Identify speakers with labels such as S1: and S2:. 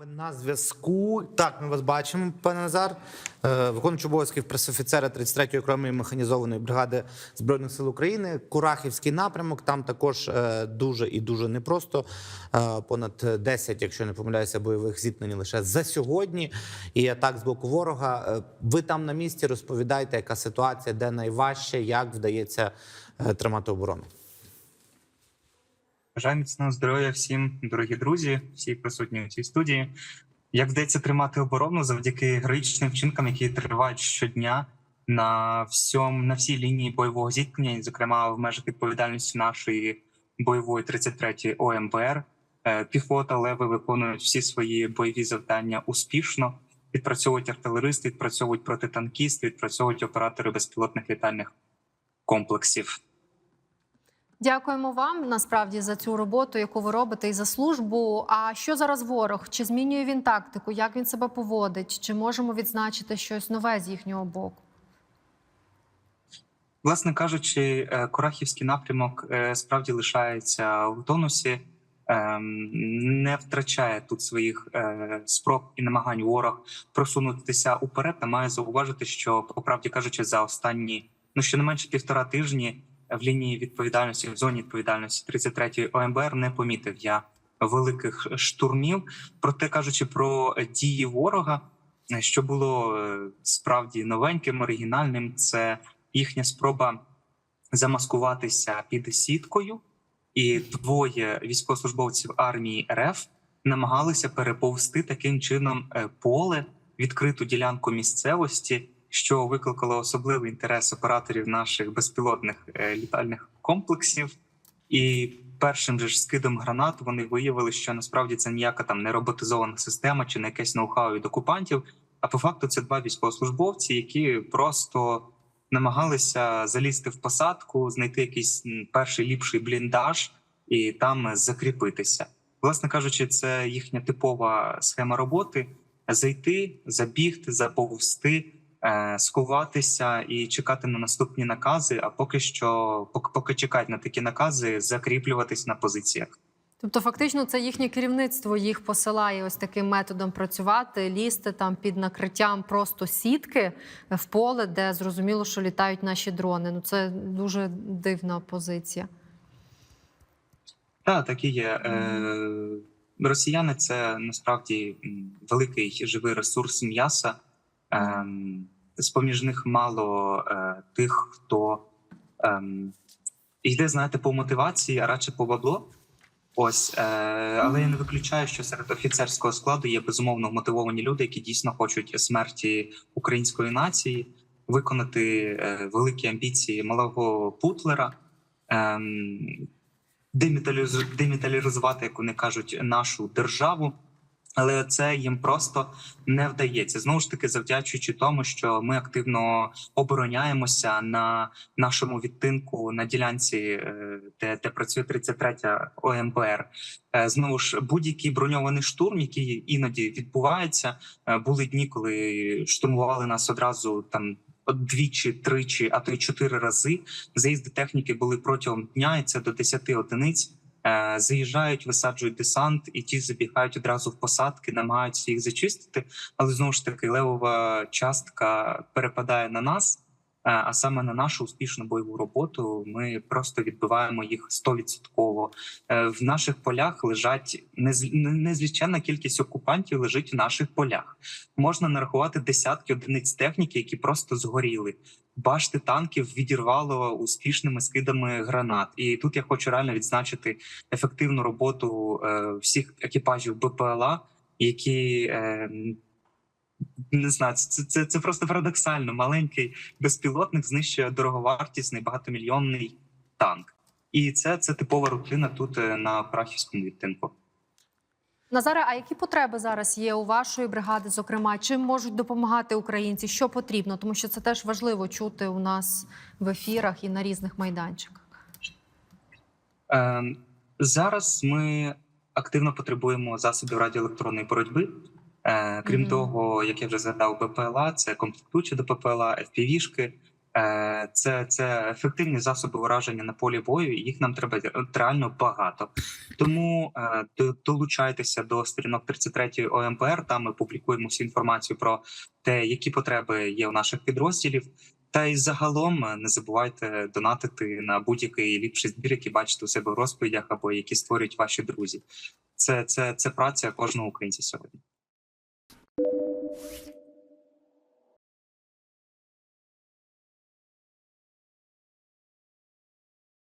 S1: Ми На зв'язку так, ми вас бачимо, пане Назар. Е, Виконуючий обов'язків пресофіцера 33-ї окремої механізованої бригади збройних сил України. Курахівський напрямок. Там також е, дуже і дуже непросто. Е, Понад 10, якщо не помиляюся, бойових зіткнень лише за сьогодні. І атак з боку ворога. Ви там на місці розповідайте, яка ситуація, де найважче, як вдається тримати оборону.
S2: Бажаю міцного здоров'я всім, дорогі друзі, всі присутні у цій студії. Як вдається тримати оборону завдяки героїчним вчинкам, які тривають щодня на всьому на всій лінії бойового зіткнення, зокрема в межах відповідальності нашої бойової 33-ї ОМБР, Е, піхота леви виконують всі свої бойові завдання успішно. Відпрацьовують артилеристи, відпрацьовують протитанкісти, відпрацьовують оператори безпілотних літальних комплексів.
S3: Дякуємо вам насправді за цю роботу, яку ви робите, і за службу. А що зараз ворог? Чи змінює він тактику? Як він себе поводить? Чи можемо відзначити щось нове з їхнього боку?
S2: Власне кажучи, е, Курахівський напрямок е, справді лишається в тонусі, ем, не втрачає тут своїх е, спроб і намагань ворог просунутися уперед. Та має зауважити, що по правді кажучи, за останні ну щонайменше півтора тижні в лінії відповідальності в зоні відповідальності 33-ї ОМБР не помітив я великих штурмів. Проте кажучи про дії ворога, що було е, справді новеньким, оригінальним, це їхня спроба замаскуватися під сіткою, і двоє військовослужбовців армії РФ намагалися переповзти таким чином е, поле, відкриту ділянку місцевості, що викликало особливий інтерес операторів наших безпілотних е, літальних комплексів. І першим же ж скидом гранат вони виявили, що насправді це ніяка там не роботизована система чи не якесь ноу-хау від окупантів. А по факту це два військовослужбовці, які просто намагалися залізти в посадку, знайти якийсь перший ліпший бліндаж і там закріпитися. Власне кажучи, це їхня типова схема роботи: зайти, забігти, заповзти, е, сховатися і чекати на наступні накази. А поки що, поки, поки чекають на такі накази, закріплюватись на позиціях.
S3: Тобто, фактично, це їхнє керівництво їх посилає ось таким методом працювати, лізти там під накриттям просто сітки в поле, де зрозуміло, що літають наші дрони. Ну це дуже дивна позиція.
S2: Так, так і є. Е, росіяни це насправді великий живий ресурс м'яса. Ем, з поміж них мало е, тих, хто ем, йде, знаєте, по мотивації, а радше по бабло. Ось, е, але я не виключаю, що серед офіцерського складу є безумовно мотивовані люди, які дійсно хочуть смерті української нації, виконати е, великі амбіції малого Путлера. Деміталізу- деміталізувати, як вони кажуть, нашу державу. Але це їм просто не вдається. Знову ж таки, завдячуючи тому, що ми активно обороняємося на нашому відтинку на ділянці, е, де, де працює 33 ОМБР. Е, Знову ж будь-який броньований штурм, який іноді відбувається. е, Були дні, коли штурмували нас одразу там двічі, тричі, а то й чотири рази. Заїзди техніки були протягом дня, і це до 10 одиниць. Е, Заїжджають, висаджують десант, і ті забігають одразу в посадки, намагаються їх зачистити. Але знову ж таки, левова частка перепадає на нас. Е, А саме на нашу успішну бойову роботу ми просто відбиваємо їх стовідсотково. Е, В наших полях лежать нез- кількість окупантів лежить в наших полях. Можна нарахувати десятки одиниць техніки, які просто згоріли. Башти танків відірвало успішними скидами гранат. І тут я хочу реально відзначити ефективну роботу е, всіх екіпажів БПЛА, які не знаю, це, це, це просто парадоксально. Маленький безпілотник знищує дороговартісний багатомільйонний танк. І це, це типова рутина тут е, на Крахівському відтинку.
S3: Назаре, а які потреби зараз є у вашої бригади? Зокрема, чим можуть допомагати українці? Що потрібно? Тому що це теж важливо чути у нас в ефірах і на різних майданчиках.
S2: Е, зараз ми активно потребуємо засобів радіоелектронної боротьби. Е, крім
S3: Мгм.
S2: того, як я вже згадав, БПЛА це комплектуючі до ППЛА, FPV-шки, Е, Це, це ефективні засоби ураження на полі бою. і Їх нам треба реально багато. Тому е, долучайтеся до сторінок 33-ї ОМПР. Там ми публікуємо всю інформацію про те, які потреби є у наших підрозділів. Та й загалом не забувайте донатити на будь-який ліпший збір, який бачите у себе в розповідях або які створюють ваші друзі. Це, це, це праця кожного українця сьогодні. Thank you.